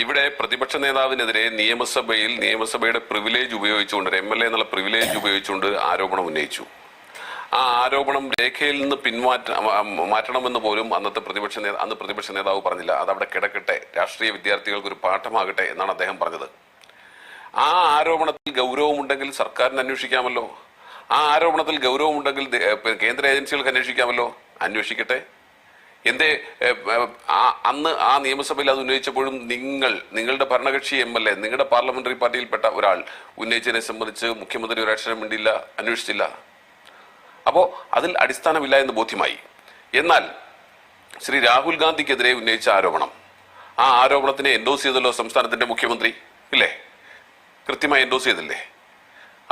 ഇവിടെ പ്രതിപക്ഷ നേതാവിനെതിരെ നിയമസഭയിൽ നിയമസഭയുടെ പ്രിവിലേജ് ഉപയോഗിച്ചുകൊണ്ട് എം എൽ എ എന്നുള്ള പ്രിവിലേജ് ഉപയോഗിച്ചുകൊണ്ട് ആരോപണം ഉന്നയിച്ചു. ആ ആരോപണം രേഖയിൽ നിന്ന് പിന്മാറ്റ മാറ്റണമെന്ന് പോലും അന്നത്തെ പ്രതിപക്ഷ നേതാ അന്ന് പ്രതിപക്ഷ നേതാവ് പറഞ്ഞില്ല. അത് അവിടെ കിടക്കട്ടെ. രാഷ്ട്രീയ വിദ്യാർത്ഥികൾക്ക് ഒരു പാഠമാകട്ടെ എന്നാണ് അദ്ദേഹം പറഞ്ഞത്. ആ ആരോപണത്തിൽ ഗൗരവമുണ്ടെങ്കിൽ സർക്കാരിന് അന്വേഷിക്കാമല്ലോ. ആ ആരോപണത്തിൽ ഗൗരവമുണ്ടെങ്കിൽ കേന്ദ്ര ഏജൻസികൾക്ക് അന്വേഷിക്കാമല്ലോ. അന്വേഷിക്കട്ടെ. എന്തേ അന്ന് ആ നിയമസഭയിൽ അത് ഉന്നയിച്ചപ്പോഴും നിങ്ങൾ നിങ്ങളുടെ ഭരണകക്ഷി എം എൽ എ നിങ്ങളുടെ പാർലമെന്ററി പാർട്ടിയിൽപ്പെട്ട ഒരാൾ ഉന്നയിച്ചതിനെ സംബന്ധിച്ച് മുഖ്യമന്ത്രി ഒരു അക്ഷരം വേണ്ടിയില്ല അന്വേഷിച്ചില്ല. അപ്പോൾ അതിൽ അടിസ്ഥാനമില്ല എന്ന് ബോധ്യമായി. എന്നാൽ ശ്രീ രാഹുൽ ഗാന്ധിക്കെതിരെ ഉന്നയിച്ച ആരോപണം ആ ആരോപണത്തിനെ എൻഡോസ് ചെയ്തല്ലോ സംസ്ഥാനത്തിന്റെ മുഖ്യമന്ത്രി ഇല്ലേ? കൃത്യമായി എൻഡോസ് ചെയ്തില്ലേ?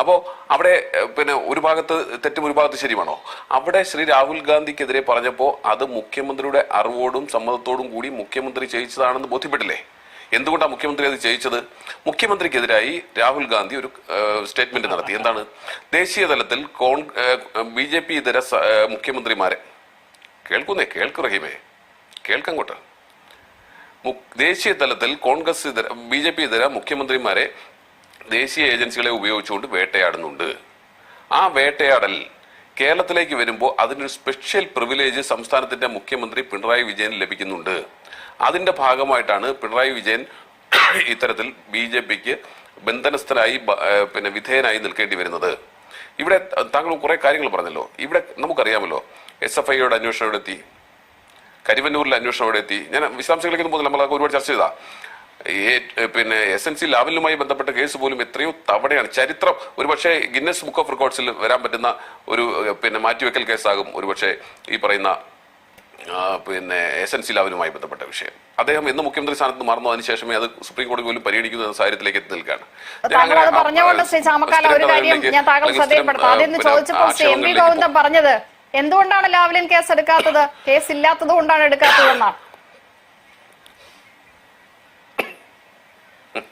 അപ്പോ അവിടെ പിന്നെ ഒരു ഭാഗത്ത് തെറ്റും ഒരു ഭാഗത്ത് ശരിയാണോ അവിടെ ശ്രീ രാഹുൽ ഗാന്ധിക്കെതിരെ പറഞ്ഞപ്പോൾ അത് മുഖ്യമന്ത്രിയുടെ അറിവോടും സമ്മതത്തോടും കൂടി മുഖ്യമന്ത്രി ചെയ്യിച്ചതാണെന്ന് ബോധ്യപ്പെട്ടില്ലേ? എന്തുകൊണ്ടാണ് മുഖ്യമന്ത്രി അത് ചെയ്യിച്ചത്? മുഖ്യമന്ത്രിക്കെതിരായി രാഹുൽ ഗാന്ധി ഒരു സ്റ്റേറ്റ്മെന്റ് നടത്തി. എന്താണ്? ദേശീയ തലത്തിൽ കോൺ ബി ജെ പി ഇതര മുഖ്യമന്ത്രിമാരെ കേൾക്കുന്നേ കേൾക്ക് റഹീമേ കേൾക്കങ്ങോട്ട്. ദേശീയ തലത്തിൽ കോൺഗ്രസ് ഇതര ബി ജെ പി ഇതര മുഖ്യമന്ത്രിമാരെ ദേശീയ ഏജൻസികളെ ഉപയോഗിച്ചുകൊണ്ട് വേട്ടയാടുന്നുണ്ട്. ആ വേട്ടയാടൽ കേരളത്തിലേക്ക് വരുമ്പോൾ അതിനൊരു സ്പെഷ്യൽ പ്രിവിലേജ് സംസ്ഥാനത്തിന്റെ മുഖ്യമന്ത്രി പിണറായി വിജയൻ ലഭിക്കുന്നുണ്ട്. അതിന്റെ ഭാഗമായിട്ടാണ് പിണറായി വിജയൻ ഇത്തരത്തിൽ ബി ജെ പിക്ക് ബന്ധനസ്ഥനായി പിന്നെ വിധേയനായി നിൽക്കേണ്ടി വരുന്നത്. ഇവിടെ താങ്കൾ കുറെ കാര്യങ്ങൾ പറഞ്ഞല്ലോ. ഇവിടെ നമുക്കറിയാമല്ലോ എസ് എഫ് ഐയുടെ അന്വേഷണം എവിടെ എത്തി കരിവന്നൂരിലെ അന്വേഷണം എവിടെ എത്തി ഞാൻ വിശദാംശങ്ങളിലേക്ക് പോകുന്നില്ല നമ്മൾ ഒരുപാട് ചർച്ച ചെയ്താ. പിന്നെ എസ് എൻ സി ലാവലുമായി ബന്ധപ്പെട്ട കേസ് പോലും എത്രയോ തവണയാണ്. ചരിത്രം. ഒരുപക്ഷെ ഗിന്നസ് ബുക്ക് ഓഫ് റെക്കോർഡ്സിൽ വരാൻ പറ്റുന്ന ഒരു പിന്നെ മാറ്റിവെക്കൽ കേസാകും ഒരുപക്ഷെ ഈ പറയുന്ന പിന്നെ എസ് എൻ സി ലാവലുമായി ബന്ധപ്പെട്ട വിഷയം. അദ്ദേഹം എന്ന് മുഖ്യമന്ത്രി സ്ഥാനത്ത് മാറുന്നതിന് അതിനുശേഷമേ അത് സുപ്രീം കോടതി പോലും പരിഗണിക്കുന്ന സാഹചര്യത്തിലേക്ക് എത്തി നിൽക്കുകയാണ് പറഞ്ഞത് എന്തുകൊണ്ടാണ് ലാവലിൻ കേസ് എടുക്കാത്തത്? കേസ് ഇല്ലാത്തത് കൊണ്ടാണ് എടുക്കാത്തതെന്നാണ്.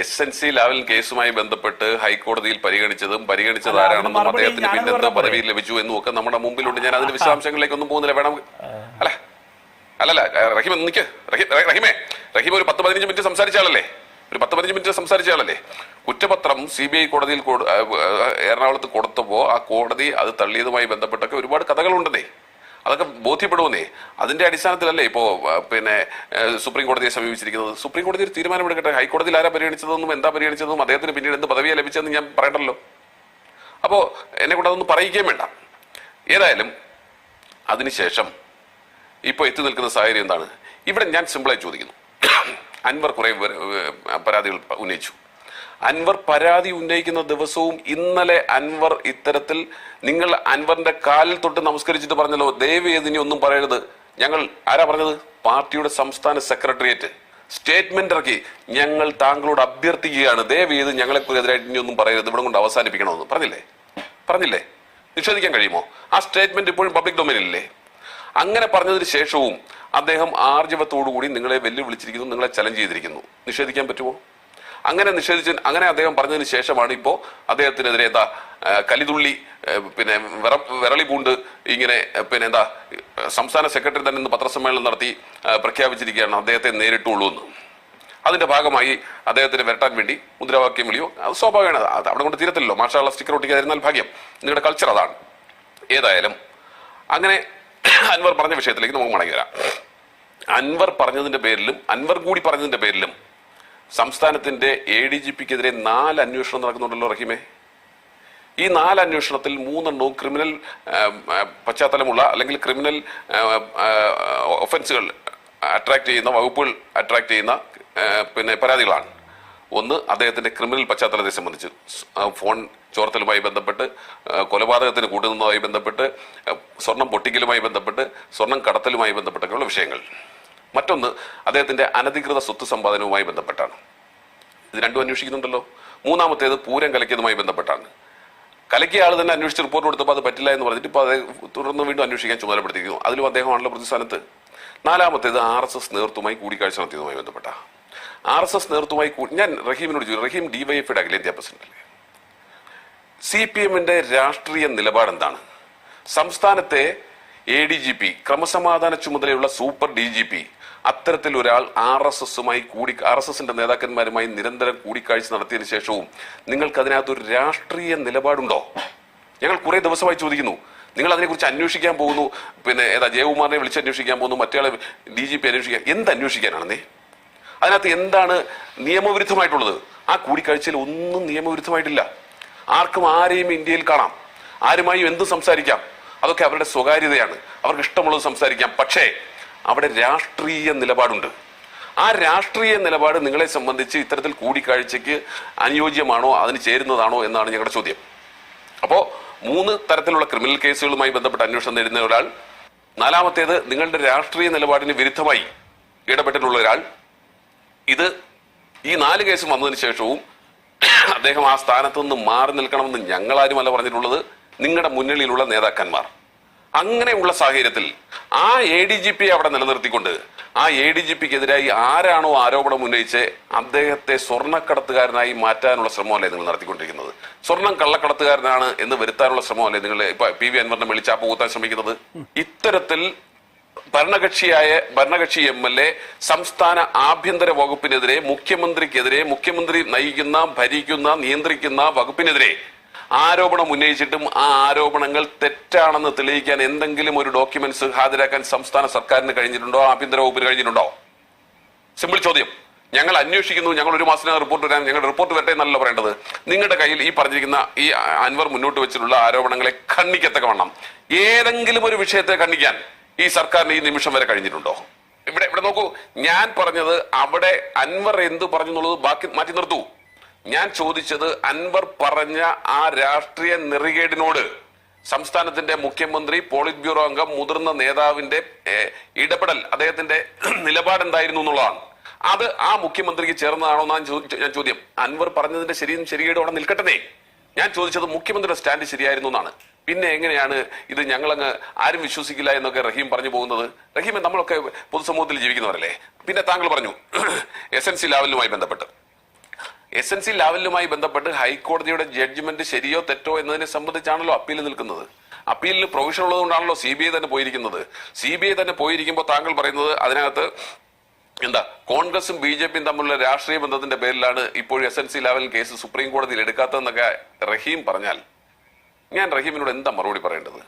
എസ് എൻ സി ലാവൽ കേസുമായി ബന്ധപ്പെട്ട് ഹൈക്കോടതിയിൽ പരിഗണിച്ചതും പരിഗണിച്ചത് ആരാണെന്നും അദ്ദേഹത്തിന് പിന്നെന്താ പദവി ലഭിച്ചു എന്നും ഒക്കെ നമ്മുടെ മുമ്പിലുണ്ട്. ഞാൻ അതിന്റെ വിശദാംശങ്ങളിലേക്ക് ഒന്നും പോകുന്നില്ല. വേണം അല്ല. അല്ലല്ല റഹിമ നിക്ക്. റഹിമേ. റഹിമ ഒരു പത്ത് പതിനഞ്ച് മിനിറ്റ് സംസാരിച്ച ആളല്ലേ? ഒരു പത്ത് പതിനഞ്ച് മിനിറ്റ് സംസാരിച്ച ആളല്ലേ? കുറ്റപത്രം സി ബി ഐ കോടതിയിൽ എറണാകുളത്ത് കൊടുത്തപ്പോ ആ കോടതി അത് തള്ളിയതുമായി ബന്ധപ്പെട്ടൊക്കെ ഒരുപാട് കഥകളുണ്ടെന്നേ. അതൊക്കെ ബോധ്യപ്പെടുമെന്നേ. അതിന്റെ അടിസ്ഥാനത്തിലല്ലേ ഇപ്പോ പിന്നെ സുപ്രീം കോടതിയെ സമീപിച്ചിരിക്കുന്നത്? സുപ്രീം കോടതി ഒരു തീരുമാനമെടുക്കട്ടെ ഹൈക്കോടതിയിൽ ആരാ പരിഗണിച്ചതെന്നും എന്താ പരിഗണിച്ചതെന്നും അദ്ദേഹത്തിന് പിന്നീട് എന്ത് പദവിയാണ് ലഭിച്ചതെന്ന് ഞാൻ പറയണ്ടല്ലോ. അപ്പോ എന്നെ കൊണ്ട് അതൊന്നും പറയിക്കുകയും വേണ്ട. ഏതായാലും അതിനുശേഷം ഇപ്പോൾ എത്തി നിൽക്കുന്ന സാഹചര്യം എന്താണ്? ഇവിടെ ഞാൻ സിമ്പിളായി ചോദിക്കുന്നു. അൻവർ കുറെ പരാതികൾ ഉന്നയിച്ചു. അൻവർ പരാതി ഉന്നയിക്കുന്ന ദിവസവും ഇന്നലെ അൻവർ ഇത്തരത്തിൽ നിങ്ങൾ അൻവറിന്റെ കാലിൽ തൊട്ട് നമസ്കരിച്ചിട്ട് പറഞ്ഞല്ലോ ദയവ് ചെയ്ത് ഇനി ഒന്നും പറയരുത്. ഞങ്ങൾ ആരാ പറഞ്ഞത്? പാർട്ടിയുടെ സംസ്ഥാന സെക്രട്ടേറിയറ്റ്. സ്റ്റേറ്റ്മെന്റ് ഇറക്കി. ഞങ്ങൾ താങ്കളോട് അഭ്യർത്ഥിക്കുകയാണ്. ദയവ് ചെയ്ത് ഞങ്ങളെതിരായിട്ട് ഇനി ഒന്നും പറയരുത്. ഇവിടെ കൊണ്ട് അവസാനിപ്പിക്കണമെന്ന്. പറഞ്ഞില്ലേ? പറഞ്ഞില്ലേ? നിഷേധിക്കാൻ കഴിയുമോ? ആ സ്റ്റേറ്റ്മെന്റ് ഇപ്പോഴും പബ്ലിക് ഡൊമൈനിലല്ലേ? അങ്ങനെ പറഞ്ഞതിന് ശേഷവും അദ്ദേഹം ആർജവത്തോടുകൂടി നിങ്ങളെ വെല്ലുവിളിച്ചിരിക്കുന്നു നിങ്ങളെ ചലഞ്ച് ചെയ്തിരിക്കുന്നു. നിഷേധിക്കാൻ പറ്റുമോ? അങ്ങനെ നിഷേധിച്ച അങ്ങനെ അദ്ദേഹം പറഞ്ഞതിന് ശേഷമാണ് ഇപ്പോൾ അദ്ദേഹത്തിനെതിരെ എന്താ കലിതുള്ളി പിന്നെ വിറ വിരളി പൂണ്ട് ഇങ്ങനെ പിന്നെ എന്താ സംസ്ഥാന സെക്രട്ടറി തന്നെ ഇന്ന് പത്രസമ്മേളനം നടത്തി പ്രഖ്യാപിച്ചിരിക്കുകയാണ് അദ്ദേഹത്തെ നേരിട്ടുള്ളൂ എന്ന്. അതിന്റെ ഭാഗമായി അദ്ദേഹത്തിന് വരട്ടാൻ വേണ്ടി മുദ്രാവാക്യം വിളിയോ അത് സ്വാഭാവികമാണ്. അത് അവിടെ കൊണ്ട് തീരത്തില്ലല്ലോ. മാഷാള്ള സ്റ്റിക്കർ ഒട്ടിക്കാതിരുന്നാൽ ഭാഗ്യം. നിങ്ങളുടെ കൾച്ചർ അതാണ്. ഏതായാലും അങ്ങനെ അൻവർ പറഞ്ഞ വിഷയത്തിലേക്ക് നമുക്ക് മടങ്ങി വരാം. അൻവർ പറഞ്ഞതിന്റെ പേരിലും അൻവർ കൂടി പറഞ്ഞതിന്റെ പേരിലും സംസ്ഥാനത്തിന്റെ എ ഡി ജി പിക്കെതിരെ നാല് അന്വേഷണം നടക്കുന്നുണ്ടല്ലോ റഹീമേ. ഈ നാല് അന്വേഷണത്തിൽ മൂന്നെണ്ണവും ക്രിമിനൽ പശ്ചാത്തലമുള്ള അല്ലെങ്കിൽ ക്രിമിനൽ ഒഫൻസുകൾ അട്രാക്ട് ചെയ്യുന്ന വകുപ്പുകൾ അട്രാക്ട് ചെയ്യുന്ന പിന്നെ പരാതികളാണ്. ഒന്ന് അദ്ദേഹത്തിന്റെ ക്രിമിനൽ പശ്ചാത്തലത്തെ സംബന്ധിച്ച് ഫോൺ ചോർത്തലുമായി ബന്ധപ്പെട്ട് കൊലപാതകത്തിന് കൂട്ടുന്നതുമായി ബന്ധപ്പെട്ട് സ്വർണം പൊട്ടിക്കലുമായി ബന്ധപ്പെട്ട് സ്വർണം കടത്തലുമായി ബന്ധപ്പെട്ടൊക്കെയുള്ള വിഷയങ്ങൾ. മറ്റൊന്ന് അദ്ദേഹത്തിന്റെ അനധികൃത സ്വത്ത് സമ്പാദനവുമായി ബന്ധപ്പെട്ടാണ്. ഇത് രണ്ടും അന്വേഷിക്കുന്നുണ്ടല്ലോ. മൂന്നാമത്തേത് പൂരം കലക്കിയതുമായി ബന്ധപ്പെട്ടാണ്. കലക്കിയ ആൾ തന്നെ അന്വേഷിച്ച് റിപ്പോർട്ട് കൊടുത്തപ്പോൾ അത് പറ്റില്ല എന്ന് പറഞ്ഞിട്ട് ഇപ്പോൾ അദ്ദേഹം തുടർന്ന് വീണ്ടും അന്വേഷിക്കാൻ ചുമതലപ്പെടുത്തിയിരിക്കുന്നു. അതിലും അദ്ദേഹമാണല്ലോ പ്രതിസ്ഥാനത്ത്. നാലാമത്തേത് ആർ എസ് എസ് നേതൃത്വമായി കൂടിക്കാഴ്ച നടത്തിയതുമായി ബന്ധപ്പെട്ട. ആർ എസ് എസ് നേതൃത്വമായി ഞാൻ റഹീമിനോട് ചോദിച്ചു റഹീം ഡിവൈഎഫിയുടെ അഖിലേന്ത്യാ പ്രസിഡന്റ് അല്ലേ? സി പി എമ്മിന്റെ രാഷ്ട്രീയ നിലപാട് എന്താണ്? സംസ്ഥാനത്തെ എ ഡി ജി പി ക്രമസമാധാന ചുമതലയുള്ള സൂപ്പർ ഡി ജി പി അത്തരത്തിൽ ഒരാൾ ആർ എസ് എസുമായി കൂടി ആർ എസ് എസിന്റെ നേതാക്കന്മാരുമായി നിരന്തരം കൂടിക്കാഴ്ച നടത്തിയതിനു ശേഷവും നിങ്ങൾക്ക് അതിനകത്ത് ഒരു രാഷ്ട്രീയ നിലപാടുണ്ടോ? ഞങ്ങൾ കുറെ ദിവസമായി ചോദിക്കുന്നു. നിങ്ങൾ അതിനെക്കുറിച്ച് അന്വേഷിക്കാൻ പോകുന്നു. പിന്നെ ഏതാ ജയകുമാറിനെ വിളിച്ച് അന്വേഷിക്കാൻ പോകുന്നു. മറ്റേ ഡി ജി പി അന്വേഷിക്കാൻ എന്ത് അന്വേഷിക്കാനാണെന്നേ? അതിനകത്ത് എന്താണ് നിയമവിരുദ്ധമായിട്ടുള്ളത്? ആ കൂടിക്കാഴ്ചയിൽ ഒന്നും നിയമവിരുദ്ധമായിട്ടില്ല. ആർക്കും ആരെയും ഇന്ത്യയിൽ കാണാം. ആരുമായും എന്തും സംസാരിക്കാം. അതൊക്കെ അവരുടെ സ്വകാര്യതയാണ്. അവർക്ക് ഇഷ്ടമുള്ളത് സംസാരിക്കാം. പക്ഷേ അവിടെ രാഷ്ട്രീയ നിലപാടുണ്ട്. ആ രാഷ്ട്രീയ നിലപാട് നിങ്ങളെ സംബന്ധിച്ച് ഇത്തരത്തിൽ കൂടിക്കാഴ്ചയ്ക്ക് അനുയോജ്യമാണോ അതിന് ചേരുന്നതാണോ എന്നാണ് ഞങ്ങളുടെ ചോദ്യം. അപ്പോൾ മൂന്ന് തരത്തിലുള്ള ക്രിമിനൽ കേസുകളുമായി ബന്ധപ്പെട്ട് അന്വേഷണം നേരിടുന്ന ഒരാൾ നാലാമത്തേത് നിങ്ങളുടെ രാഷ്ട്രീയ നിലപാടിന് വിരുദ്ധമായി ഇടപെട്ടിട്ടുള്ള ഒരാൾ. ഇത് ഈ നാല് കേസും വന്നതിന് ശേഷവും അദ്ദേഹം ആ സ്ഥാനത്ത് നിന്ന് മാറി നിൽക്കണമെന്ന് ഞങ്ങളാരുമല്ല പറഞ്ഞിട്ടുള്ളത് നിങ്ങളുടെ മുന്നണിയിലുള്ള നേതാക്കന്മാർ. അങ്ങനെയുള്ള സാഹചര്യത്തിൽ ആ എ ഡി ജി പിയെ അവിടെ നിലനിർത്തിക്കൊണ്ട് ആ എ ഡി ജി പിക്കെതിരായി ആരാണോ ആരോപണം ഉന്നയിച്ച് അദ്ദേഹത്തെ സ്വർണക്കടത്തുകാരനായി മാറ്റാനുള്ള ശ്രമമല്ലേ നിങ്ങൾ നടത്തിക്കൊണ്ടിരിക്കുന്നത്? സ്വർണം കള്ളക്കടത്തുകാരനാണ് എന്ന് വരുത്താനുള്ള ശ്രമമല്ലേ നിങ്ങൾ ഇപ്പൊ പി വി അൻവറിനെ വിളിച്ചാപ്പ് കൂത്താൻ ശ്രമിക്കുന്നത്? ഇത്തരത്തിൽ ഭരണകക്ഷിയായ ഭരണകക്ഷി എം എൽ എ സംസ്ഥാന ആഭ്യന്തര വകുപ്പിനെതിരെ മുഖ്യമന്ത്രിക്കെതിരെ മുഖ്യമന്ത്രി നയിക്കുന്ന ഭരിക്കുന്ന നിയന്ത്രിക്കുന്ന വകുപ്പിനെതിരെ ആരോപണം ഉന്നയിച്ചിട്ടും ആ ആരോപണങ്ങൾ തെറ്റാണെന്ന് തെളിയിക്കാൻ എന്തെങ്കിലും ഒരു ഡോക്യുമെന്റ്സ് ഹാജരാക്കാൻ സംസ്ഥാന സർക്കാരിന് കഴിഞ്ഞിട്ടുണ്ടോ? ആഭ്യന്തര വകുപ്പിന് കഴിഞ്ഞിട്ടുണ്ടോ? സിമ്പിൾ ചോദ്യം. ഞങ്ങൾ അന്വേഷിക്കുന്നു ഞങ്ങൾ ഒരു മാസത്തിനകം റിപ്പോർട്ട് വരാൻ ഞങ്ങളുടെ റിപ്പോർട്ട് വരട്ടെ എന്നല്ല പറയേണ്ടത്. നിങ്ങളുടെ കയ്യിൽ ഈ പറഞ്ഞിരിക്കുന്ന ഈ അൻവർ മുന്നോട്ട് വെച്ചിട്ടുള്ള ആരോപണങ്ങളെ ഖണ്ഡിക്കത്തക്ക വണ്ണം. ഏതെങ്കിലും ഒരു വിഷയത്തെ ഖണ്ഡിക്കാൻ ഈ സർക്കാരിന് ഈ നിമിഷം വരെ കഴിഞ്ഞിട്ടുണ്ടോ? ഇവിടെ ഇവിടെ നോക്കൂ. ഞാൻ പറഞ്ഞത് അവിടെ അൻവർ എന്ത് പറഞ്ഞു എന്നുള്ളത് ബാക്കി മാറ്റി നിർത്തൂ. ഞാൻ ചോദിച്ചത് അൻവർ പറഞ്ഞ ആ രാഷ്ട്രീയ നെറികേടിനോട് സംസ്ഥാനത്തിന്റെ മുഖ്യമന്ത്രി പോളിറ്റ് ബ്യൂറോ അംഗം മുതിർന്ന നേതാവിന്റെ ഇടപെടൽ അദ്ദേഹത്തിന്റെ നിലപാട് എന്തായിരുന്നു എന്നുള്ളതാണ്. അത് ആ മുഖ്യമന്ത്രിക്ക് ചേർന്നതാണോ എന്നാണ് ഞാൻ ചോദ്യം. അൻവർ പറഞ്ഞതിന്റെ ശരിയും ശരിയുടെ അവിടെ നിൽക്കട്ടെ ഞാൻ ചോദിച്ചത് മുഖ്യമന്ത്രിയുടെ സ്റ്റാൻഡ് ശരിയായിരുന്നു എന്നാണ്. പിന്നെ എങ്ങനെയാണ് ഇത് ഞങ്ങളങ്ങ് ആരും വിശ്വസിക്കില്ല എന്നൊക്കെ റഹീം പറഞ്ഞു പോകുന്നത്? റഹീം നമ്മളൊക്കെ പൊതുസമൂഹത്തിൽ ജീവിക്കുന്നവരല്ലേ? പിന്നെ താങ്കൾ പറഞ്ഞു എസ് എൻ സി ലാവലുമായി ബന്ധപ്പെട്ട്. എസ് എൻ സി ലാവലുമായി ബന്ധപ്പെട്ട് ഹൈക്കോടതിയുടെ ജഡ്ജ്മെന്റ് ശരിയോ തെറ്റോ എന്നതിനെ സംബന്ധിച്ചാണല്ലോ അപ്പീൽ നിൽക്കുന്നത്. അപ്പീലിന് പ്രൊവിഷൻ ഉള്ളതുകൊണ്ടാണല്ലോ സി ബി ഐ തന്നെ പോയിരിക്കുന്നത്. സി ബി ഐ തന്നെ പോയിരിക്കുമ്പോൾ താങ്കൾ പറയുന്നത് അതിനകത്ത് എന്താ കോൺഗ്രസും ബി ജെ പിയും തമ്മിലുള്ള രാഷ്ട്രീയ ബന്ധത്തിന്റെ പേരിലാണ് ഇപ്പോൾ S N C Lavalin case supreme കോടതിയിൽ എടുക്കാത്തതെന്നൊക്കെ റഹീം പറഞ്ഞാൽ ഞാൻ റഹീമിനോട് എന്താ മറുപടി പറയേണ്ടത്?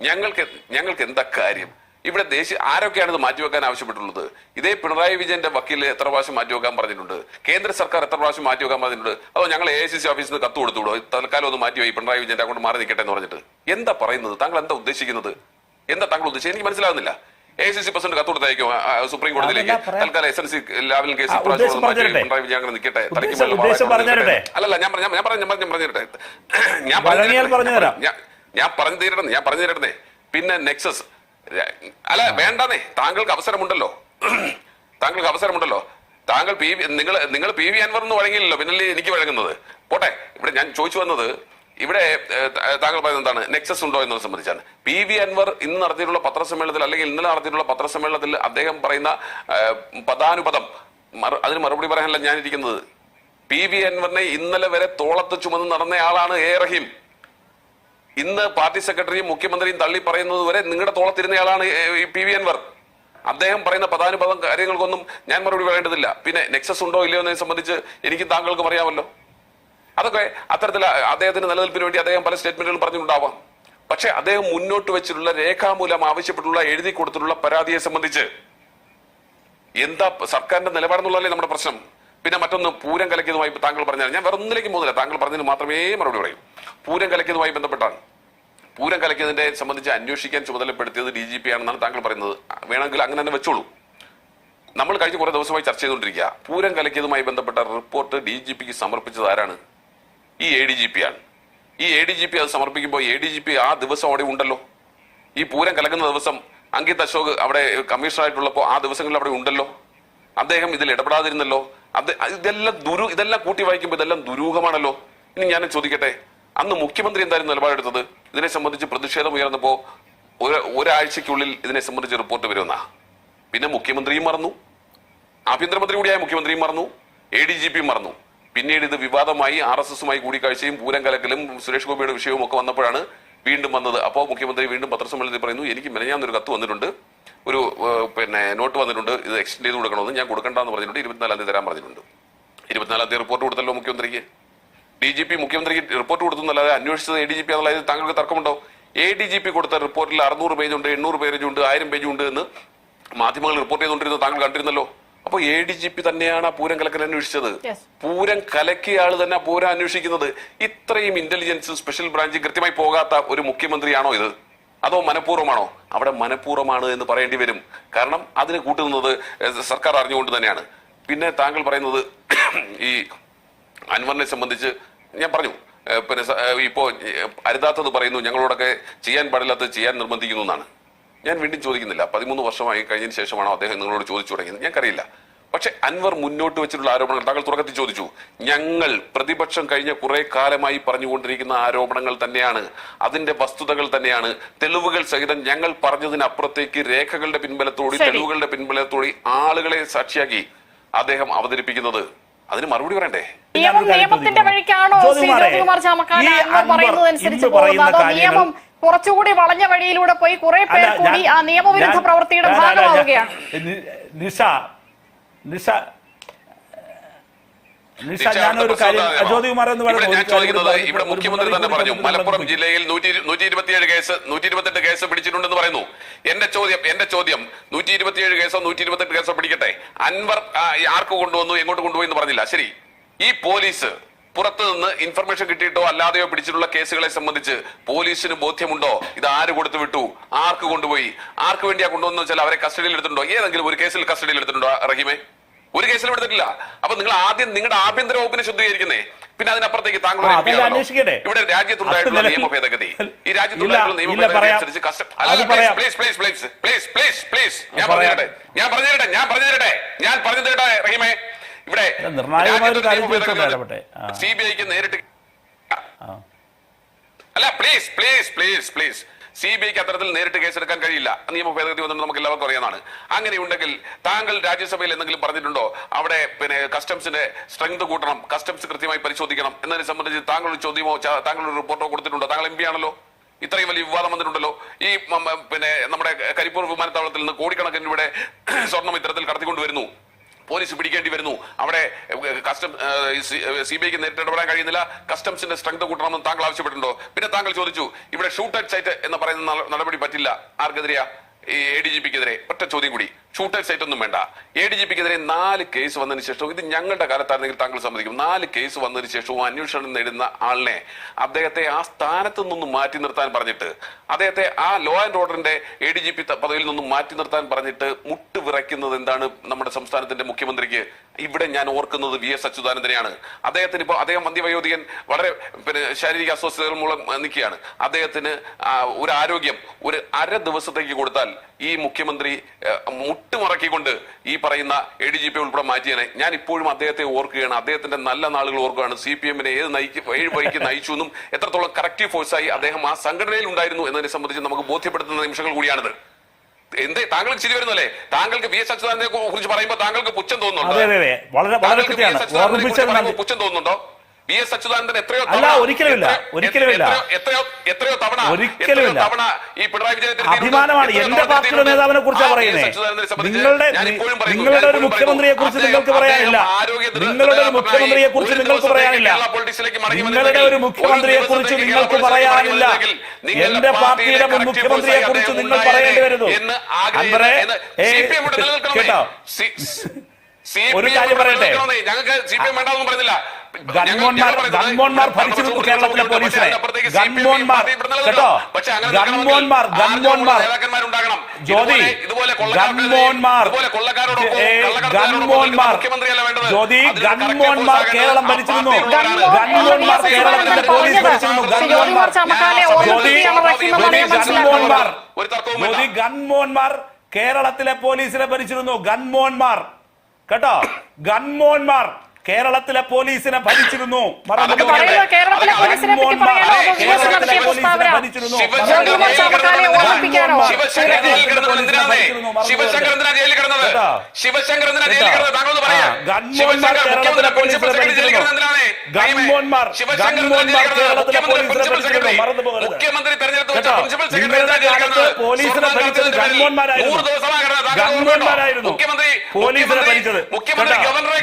ഞങ്ങൾക്ക് ഞങ്ങൾക്ക് എന്താ കാര്യം? ഇവിടെ ദേശീയ ആരൊക്കെയാണ് ഇത് മാറ്റിവെക്കാൻ ആവശ്യപ്പെട്ടിട്ടുള്ളത്? ഇതേ പിണറായി വിജയന്റെ വക്കീൽ എത്ര പ്രാവശ്യം മാറ്റിവെക്കാൻ പറഞ്ഞിട്ടുണ്ട്? കേന്ദ്ര സർക്കാർ എത്ര പ്രാവശ്യം മാറ്റിവെക്കാൻ പറഞ്ഞിട്ടുണ്ട്? അതോ ഞങ്ങൾ എ ഐ സി സി ഓഫീസിൽ നിന്ന് കത്ത് കൊടുത്തുവിടോ? തൽക്കാലം ഒന്ന് മാറ്റി മാറ്റിവെയി പിണറായി വിജയന്റെ അങ്ങോട്ട് മാറി നിൽക്കട്ടെ എന്ന് പറഞ്ഞിട്ട്. എന്താ പറയുന്നത്? താങ്കൾ എന്താ ഉദ്ദേശിക്കുന്നത്? എന്താ താങ്കൾ ഉദ്ദേശിച്ചത്? എനിക്ക് മനസ്സിലാകുന്നില്ല എ സി സി പ്രസിഡന്റ് കത്ത് കൊടുത്തായിരിക്കും സുപ്രീം കോടതിയിലേക്ക് തൽക്കാലം S N C Lavalin case Pinarayi Vijayan അങ്ങനെ നിൽക്കട്ടെ. തലയ്ക്ക്. അല്ലല്ല ഞാൻ പറഞ്ഞ ഞാൻ പറഞ്ഞു ഞാൻ പറഞ്ഞു പറഞ്ഞിരട്ടെ. ഞാൻ പറഞ്ഞു. ഞാൻ പറഞ്ഞു തീരട്ടെ ഞാൻ പറഞ്ഞു തീരട്ടെ. പിന്നെ നെക്സസ്. അല്ല വേണ്ടെന്നേ. താങ്കൾക്ക് അവസരമുണ്ടല്ലോ. താങ്കൾക്ക് അവസരമുണ്ടല്ലോ. താങ്കൾ പി നിങ്ങൾ നിങ്ങൾ പി വി അൻവർ എന്ന് വഴങ്ങിയില്ലല്ലോ പിന്നല്ലേ എനിക്ക് വഴങ്ങുന്നത്. പോട്ടെ ഇവിടെ ഞാൻ ചോദിച്ചു വന്നത് ഇവിടെ താങ്കൾ പറയുന്നത് എന്താണ്? നെക്സസ് ഉണ്ടോ എന്നത് സംബന്ധിച്ചാണ്. പി വി അൻവർ ഇന്ന് നടത്തിയിട്ടുള്ള പത്രസമ്മേളനത്തിൽ അല്ലെങ്കിൽ ഇന്നലെ നടത്തിയിട്ടുള്ള പത്രസമ്മേളനത്തിൽ അദ്ദേഹം പറയുന്ന പദാനുപദം അതിന് മറുപടി പറയാനല്ല ഞാനിരിക്കുന്നത്. പി വി അൻവറിനെ ഇന്നലെ വരെ തോളത്ത് ചുമന്ന് നടന്നയാളാണ് എ റഹീം. ഇന്ന് പാർട്ടി സെക്രട്ടറിയും മുഖ്യമന്ത്രിയും തള്ളി പറയുന്നത് വരെ നിങ്ങളുടെ തോളത്തിരുന്നയാളാണ് പി വി അൻവർ. അദ്ദേഹം പറയുന്ന പദാനുപദം കാര്യങ്ങൾക്കൊന്നും ഞാൻ മറുപടി പറയേണ്ടതില്ല. പിന്നെ നെക്സസ് ഉണ്ടോ ഇല്ലയോ എന്നതിനെ സംബന്ധിച്ച് എനിക്ക് താങ്കൾക്കും അറിയാമല്ലോ. അതൊക്കെ അത്തരത്തിൽ അദ്ദേഹത്തിന് നിലനിൽപ്പിന് വേണ്ടി അദ്ദേഹം പല സ്റ്റേറ്റ്മെന്റുകൾ പറഞ്ഞിട്ടുണ്ടാവാം. പക്ഷെ അദ്ദേഹം മുന്നോട്ട് വെച്ചിട്ടുള്ള രേഖാമൂലം ആവശ്യപ്പെട്ടുള്ള എഴുതി കൊടുത്തിട്ടുള്ള പരാതിയെ സംബന്ധിച്ച് എന്താ സർക്കാരിന്റെ സർക്കാരിന്റെ നിലപാടെന്നുള്ളതല്ലേ നമ്മുടെ പ്രശ്നം. പിന്നെ മറ്റൊന്ന് പൂരം കലക്കിയതുമായി താങ്കൾ പറഞ്ഞാൽ ഞാൻ വേറെ ഒന്നിലേക്ക് പോകുന്നില്ല. താങ്കൾ പറഞ്ഞതിന് മാത്രമേ മറുപടി പറയൂ. പൂരം കലക്കിയതുമായി ബന്ധപ്പെട്ടാണ്. പൂരം കലയ്ക്കുന്നതിനെ സംബന്ധിച്ച് അന്വേഷിക്കാൻ ചുമതലപ്പെടുത്തിയത് ഡി ജി പി ആണെന്നാണ് താങ്കൾ പറയുന്നത്. വേണമെങ്കിൽ അങ്ങനെ തന്നെ വെച്ചോളൂ. നമ്മൾ കഴിഞ്ഞ കുറേ ദിവസമായി ചർച്ച ചെയ്തുകൊണ്ടിരിക്കുക. പൂരം കലക്കിയതുമായി ബന്ധപ്പെട്ട റിപ്പോർട്ട് ഡി ജി പിക്ക് സമർപ്പിച്ചത് ആരാണ്? ഈ എ ഡി ജി പി ആണ്. ഈ എ ഡി ജി പി അത് സമർപ്പിക്കുമ്പോൾ എ ഡി ജി പി ആ ദിവസം അവിടെ ഉണ്ടല്ലോ. ഈ പൂരം കലക്കുന്ന ദിവസം അങ്കിത് അശോക് അവിടെ കമ്മീഷണറായിട്ടുള്ളപ്പോൾ ആ ദിവസങ്ങളിൽ അവിടെ ഉണ്ടല്ലോ. അദ്ദേഹം ഇതിൽ ഇടപെടാതിരുന്നല്ലോ. അത് ഇതെല്ലാം ദുരു ഇതെല്ലാം കൂട്ടി വായിക്കുമ്പോൾ ഇതെല്ലാം ദുരൂഹമാണല്ലോ. ഇനി ഞാൻ ചോദിക്കട്ടെ? അന്ന് മുഖ്യമന്ത്രി എന്തായാലും നിലപാടെടുത്തത്? ഇതിനെ സംബന്ധിച്ച് പ്രതിഷേധം ഉയർന്നപ്പോ ഒരു ഒരാഴ്ചയ്ക്കുള്ളിൽ ഇതിനെ സംബന്ധിച്ച് റിപ്പോർട്ട് വരുമെന്നാ? പിന്നെ മുഖ്യമന്ത്രിയും മറന്നു. ആഭ്യന്തരമന്ത്രി കൂടിയായ മുഖ്യമന്ത്രിയും മറന്നു. എ ഡി ജി പിയും മറന്നു. പിന്നീട് ഇത് വിവാദമായി ആർ എസ് എസുമായി കൂടിക്കാഴ്ചയും പൂരം കലക്കലും സുരേഷ് ഗോപിയുടെ വിഷയവും ഒക്കെ വന്നപ്പോഴാണ് വീണ്ടും വന്നത്. അപ്പോൾ മുഖ്യമന്ത്രി വീണ്ടും പത്രസമ്മേളനത്തിൽ പറയുന്നു എനിക്ക് മെനഞ്ഞാന്നൊരു കത്ത് വന്നിട്ടുണ്ട്. ഒരു പിന്നെ നോട്ട് വന്നിട്ടുണ്ട്. ഇത് എക്സ്റ്റെൻഡ് ചെയ്ത് കൊടുക്കണമെന്ന് ഞാൻ കൊടുക്കണ്ടെന്ന് പറഞ്ഞിട്ടുണ്ട്. ഇരുപത്തിനാലാം തീയതി തരാൻ പറഞ്ഞിട്ടുണ്ട്. ഇരുപത്തിനാലാം തീയതി റിപ്പോർട്ട് കൊടുത്തല്ലോ മുഖ്യമന്ത്രിക്ക്. ഡി ജി പി മുഖ്യമന്ത്രിക്ക് റിപ്പോർട്ട് കൊടുത്തെന്നല്ലാതെ അന്വേഷിച്ചത് എ ഡി ജി പി എന്നുള്ളത് താങ്കൾക്ക് തർക്കമുണ്ടോ? എ ഡി ജി പി കൊടുത്ത റിപ്പോർട്ടിൽ അറുന്നൂറ് പേജ് ഉണ്ട് എണ്ണൂറ് പേജുണ്ട് ആയിരം പേജ് ഉണ്ട് എന്ന് മാധ്യമങ്ങൾ റിപ്പോർട്ട് ചെയ്തുകൊണ്ടിരുന്നത് താങ്കൾ കണ്ടിരുന്നല്ലോ. അപ്പൊ എ ഡി ജി പി തന്നെയാണ് ആ പൂരം കലക്കൽ അന്വേഷിച്ചത്. പൂരം കലക്കിയ ആൾ തന്നെ പൂരം അന്വേഷിക്കുന്നത്. ഇത്രയും ഇന്റലിജൻസും സ്പെഷ്യൽ ബ്രാഞ്ചും കൃത്യമായി പോകാത്ത ഒരു മുഖ്യമന്ത്രിയാണോ ഇത്? അതോ മനഃപൂർവമാണോ? അവിടെ മനഃപൂർവമാണ് എന്ന് പറയേണ്ടി വരും. കാരണം അതിന് കൂട്ടുന്നത് സർക്കാർ അറിഞ്ഞുകൊണ്ട് തന്നെയാണ്. പിന്നെ താങ്കൾ പറയുന്നത് ഈ അൻവറിനെ സംബന്ധിച്ച് ഞാൻ പറഞ്ഞു. പിന്നെ ഇപ്പോൾ അരുതാത്തത് പറയുന്നു ഞങ്ങളോടൊക്കെ ചെയ്യാൻ പാടില്ലാത്തത് ചെയ്യാൻ നിർബന്ധിക്കുന്നു എന്നാണ്. ഞാൻ വീണ്ടും ചോദിക്കുന്നില്ല. പതിമൂന്ന് വർഷമായി കഴിഞ്ഞതിന് ശേഷമാണോ അദ്ദേഹം നിങ്ങളോട് ചോദിച്ചു തുടങ്ങിയത്? ഞങ്ങൾക്കറിയില്ല. പക്ഷെ അൻവർ മുന്നോട്ട് വെച്ചിട്ടുള്ള ആരോപണങ്ങൾ താങ്കൾ തുടക്കത്തിൽ ചോദിച്ചു. ഞങ്ങൾ പ്രതിപക്ഷം കഴിഞ്ഞ കുറെ കാലമായി പറഞ്ഞുകൊണ്ടിരിക്കുന്ന ആരോപണങ്ങൾ തന്നെയാണ്. അതിന്റെ വസ്തുതകൾ തന്നെയാണ്. തെളിവുകൾ സഹിതം ഞങ്ങൾ പറഞ്ഞതിനപ്പുറത്തേക്ക് രേഖകളുടെ പിൻബലത്തോടി തെളിവുകളുടെ പിൻബലത്തോടി ആളുകളെ സാക്ഷിയാക്കി അദ്ദേഹം അവതരിപ്പിക്കുന്നത്. അതിന് മറുപടി പറയണ്ടേ? നിയമം നിയമത്തിന്റെ വഴിക്കാണോ ശ്രീ ജ്യോതികുമാർ പോകുന്നത്? അതോ നിയമം കുറച്ചുകൂടി വളഞ്ഞ വഴിയിലൂടെ പോയി കുറെ പേർ കൂടി ആ നിയമവിരുദ്ധ പ്രവൃത്തിയുടെ ഭാഗമാവുകയാണ്. നിഷ നിഷ ഞാനൊരു കാര്യം അജോതികുമാർ എന്ന് ഇവിടെ പറയുന്നത് ഇവിടെ മുഖ്യമന്ത്രി തന്നെ പറഞ്ഞു മലപ്പുറം ജില്ലയിൽ നൂറ്റി ഇരുപത്തിയേഴ് കേസ് നൂറ്റി ഇരുപത്തെട്ട് കേസ് പിടിച്ചിട്ടുണ്ടെന്ന് പറയുന്നു. എന്റെ ചോദ്യം എന്റെ ചോദ്യം നൂറ്റി ഇരുപത്തിയേഴ് കേസോ നൂറ്റി ഇരുപത്തെട്ട് കേസോ പിടിക്കട്ടെ? അൻവർ ആർക്ക് കൊണ്ടുവന്നു എങ്ങോട്ട് കൊണ്ടുപോയി എന്ന് പറഞ്ഞില്ല. ശരി. ഈ പോലീസ് പുറത്തു നിന്ന് ഇൻഫർമേഷൻ കിട്ടിയിട്ടോ അല്ലാതെയോ പിടിച്ചിട്ടുള്ള കേസുകളെ സംബന്ധിച്ച് പോലീസിന് ബോധ്യമുണ്ടോ? ഇത് ആര് കൊടുത്തു വിട്ടു? ആർക്ക് കൊണ്ടുപോയി? ആർക്ക് വേണ്ടിയാ കൊണ്ടുവന്നു വെച്ചാൽ അവരെ കസ്റ്റഡിയിൽ എടുത്തിട്ടുണ്ടോ ഏതെങ്കിലും ഒരു കേസിൽ കസ്റ്റഡിയിൽ എടുത്തിട്ടുണ്ടോ റഹീമെ? ഒരു കേസിലും എടുത്തിട്ടില്ല. അപ്പൊ നിങ്ങൾ ആദ്യം നിങ്ങളുടെ ആഭ്യന്തര വകുപ്പിനെ ശുദ്ധീകരിക്കുന്നേ. പിന്നെ അതിനപ്പുറത്തേക്ക് താങ്കൾ. ഇവിടെ രാജ്യത്തുണ്ടായിട്ടുള്ള നിയമ ഭേദഗതി. ഈ രാജ്യത്തുണ്ടായിട്ടുള്ള നിയമ ഭേദഗതി. അനുസരിച്ച്. ഞാൻ. പറഞ്ഞു തരട്ടെ ഞാൻ പറഞ്ഞു തരട്ടെ ഞാൻ പറഞ്ഞു തരട്ടെ ഞാൻ പറഞ്ഞു തരട്ടെ റഹീമേ. ഇവിടെ. സി ബി ഐക്ക് നേരിട്ട് അല്ല please please please please C B ഐക്ക് അത്തരത്തിൽ നേരിട്ട് കേസെടുക്കാൻ കഴിയില്ല. നിയമ ഭേദഗതി വന്നിട്ട് നമുക്ക് എല്ലാവർക്കും അറിയാവുന്നതാണ്. അങ്ങനെയുണ്ടെങ്കിൽ താങ്കൾ രാജ്യസഭയിൽ എന്തെങ്കിലും പറഞ്ഞിട്ടുണ്ടോ? അവിടെ പിന്നെ കസ്റ്റംസിന്റെ സ്ട്രെങ്ത് കൂട്ടണം കസ്റ്റംസ് കൃത്യമായി പരിശോധിക്കണം എന്നതിനെ സംബന്ധിച്ച് താങ്കൾ ഒരു ചോദ്യമോ താങ്കൾ ഒരു റിപ്പോർട്ടോ കൊടുത്തിട്ടുണ്ടോ? താങ്കൾ എം പി ആണല്ലോ. ഇത്രയും വലിയ വിവാദം വന്നിട്ടുണ്ടല്ലോ. ഈ പിന്നെ നമ്മുടെ കരിപ്പൂർ വിമാനത്താവളത്തിൽ നിന്ന് കോടിക്കണക്കിന് ഇവിടെ സ്വർണം ഇത്തരത്തിൽ കടത്തിക്കൊണ്ടുവരുന്നു. പോലീസ് പിടിക്കേണ്ടി വരുന്നു. അവിടെ കസ്റ്റം സി ബി ഐക്ക് നേരിട്ട് ഇടപെടാൻ കഴിയുന്നില്ല. കസ്റ്റംസിന്റെ സ്ട്രെങ്ത് കൂട്ടണമെന്ന് താങ്കൾ ആവശ്യപ്പെട്ടിട്ടുണ്ടോ? പിന്നെ താങ്കൾ ചോദിച്ചു ഇവിടെ ഷൂട്ടഡ് സൈറ്റ് എന്ന് പറയുന്ന നടപടി പറ്റില്ല. ആർക്കെതിരെയാ? ഈ എ ഡി ജി പിക്കെതിരെ ഒറ്റ ചോദ്യം കൂടി. ഷൂട്ടഡ് സൈറ്റ് ഒന്നും വേണ്ട എ ഡി ജി പിക്കെതിരെ നാല് കേസ് വന്നതിന് ശേഷവും ഇത് ഞങ്ങളുടെ കാലത്താണെങ്കിൽ താങ്കൾ സമ്മതിക്കും. നാല് കേസ് വന്നതിന് ശേഷവും അന്വേഷണം നേടുന്ന ആളിനെ അദ്ദേഹത്തെ ആ സ്ഥാനത്ത് നിന്നും മാറ്റി നിർത്താൻ പറഞ്ഞിട്ട് അദ്ദേഹത്തെ ആ ലോ ആൻഡ് ഓർഡറിന്റെ എ ഡി ജി പി പദവിയിൽ നിന്നും മാറ്റി നിർത്താൻ പറഞ്ഞിട്ട് മുട്ട് വിറയ്ക്കുന്നത് എന്താണ് നമ്മുടെ സംസ്ഥാനത്തിന്റെ മുഖ്യമന്ത്രിക്ക് ഇവിടെ ഞാൻ ഓർക്കുന്നത് വി എസ് അച്യുതാനന്ദനെയാണ്. അദ്ദേഹത്തിന് ഇപ്പോൾ അദ്ദേഹം മന്ത്യവയോധികൻ വളരെ പിന്നെ ശാരീരിക അസ്വസ്ഥതകൾ മൂലം നിൽക്കുകയാണ്. അദ്ദേഹത്തിന് ഒരു ആരോഗ്യം ഒരു അര ദിവസത്തേക്ക് കൊടുത്താൽ ഈ മുഖ്യമന്ത്രി മുട്ടുമറക്കിക്കൊണ്ട് ഈ പറയുന്ന എ ഡി ജി പി ഉൾപ്പെടെ മാറ്റിയനെ. ഞാൻ ഇപ്പോഴും അദ്ദേഹത്തെ ഓർക്കുകയാണ്. അദ്ദേഹത്തിന്റെ നല്ല നാളുകൾ ഓർക്കുകയാണ്. സി പി എമ്മിനെ ഏത് നയിക്ക് ഏഴ് വഴിക്ക് നയിച്ചു എന്നും എത്രത്തോളം കറക്റ്റീവ് ഫോഴ്സായി അദ്ദേഹം ആ സംഘടനയിൽ ഉണ്ടായിരുന്നു എന്നതിനെ സംബന്ധിച്ച് നമുക്ക് ബോധ്യപ്പെടുത്തുന്ന നിമിഷങ്ങൾ കൂടിയാണിത്. എന്തേ? താങ്കൾക്ക് ചിരി വരുന്നല്ലേ താങ്കൾക്ക് വി എസ് അച്യുതാനന്ദനെ കുറിച്ച് പറയുമ്പോൾ താങ്കൾക്ക് പുച്ഛം തോന്നുന്നുണ്ടോ? അതെ വളരെ വളരെ പുച്ഛം തോന്നുന്നുണ്ടോ? വി എസ് അച്യുതാനന്ദൻ എത്രയോ അല്ല, ഒരിക്കലുമില്ല. ഒരിക്കലുമില്ല. എത്രയോ- എത്രയോ തവണ ഒരിക്കലുമില്ല. തവണ ഈ പിണറായി വിജയൻ അഭിമാനമാണ് എന്റെ പാർട്ടിയുടെ. നേതാവിനെ കുറിച്ചാണ് പറയുന്നത് നിങ്ങളുടെ നിങ്ങളുടെ ഒരു മുഖ്യമന്ത്രിയെ കുറിച്ച് നിങ്ങൾക്ക് പറയാനില്ല നിങ്ങളുടെ ഒരു മുഖ്യമന്ത്രിയെ കുറിച്ച് നിങ്ങൾക്ക് പറയാനില്ല നിങ്ങളുടെ ഒരു മുഖ്യമന്ത്രിയെ കുറിച്ച് നിങ്ങൾക്ക് പറയാനില്ല എന്റെ പാർട്ടിയുടെ മുൻ മുഖ്യമന്ത്രിയെ കുറിച്ച് നിങ്ങൾ പറയേണ്ടി വരുന്നു. കേട്ടോ ഒരു കാര്യം പറയട്ടെ. ഗൺമോന്മാർ ഗൺമോന്മാർ ഭരിച്ചിരുന്നു കേരളത്തിലെ പോലീസിനെ. ഗൺമോന്മാർ കേട്ടോ? ഗൺമോന്മാർ ഗൺമോന്മാർ ജ്യോതി ഗൺമോന്മാർ ഗൺമോന്മാർ ജ്യോതി ഗൺമോന്മാർ കേരളം ഭരിച്ചിരുന്നു. ഗൺമോന്മാർ കേരളത്തിന്റെ പോലീസ് ഭരിച്ചിരുന്നു. ഗൺമോന്മാർ ജ്യോതി ജ്യോതി ഗൺമോന്മാർ കേരളത്തിലെ പോലീസിനെ ഭരിച്ചിരുന്നു. ഗൺമോന്മാർ കേട്ടോ? ഗൺമോന്മാർ. കേരളത്തിലെ പോലീസിനെ ഭരിച്ചിരുന്നു. മുഖ്യമന്ത്രി ഡി ജി സെക്രട്ടറി. മുഖ്യമന്ത്രി മുഖ്യമന്ത്രി ഗവർണറെ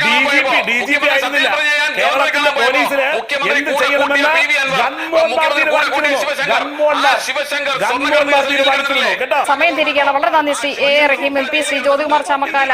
സമയം തിരികെയാണ്. വളരെ നന്ദി Shri A Rahim M P Shri Jyothikumar Chamakkala.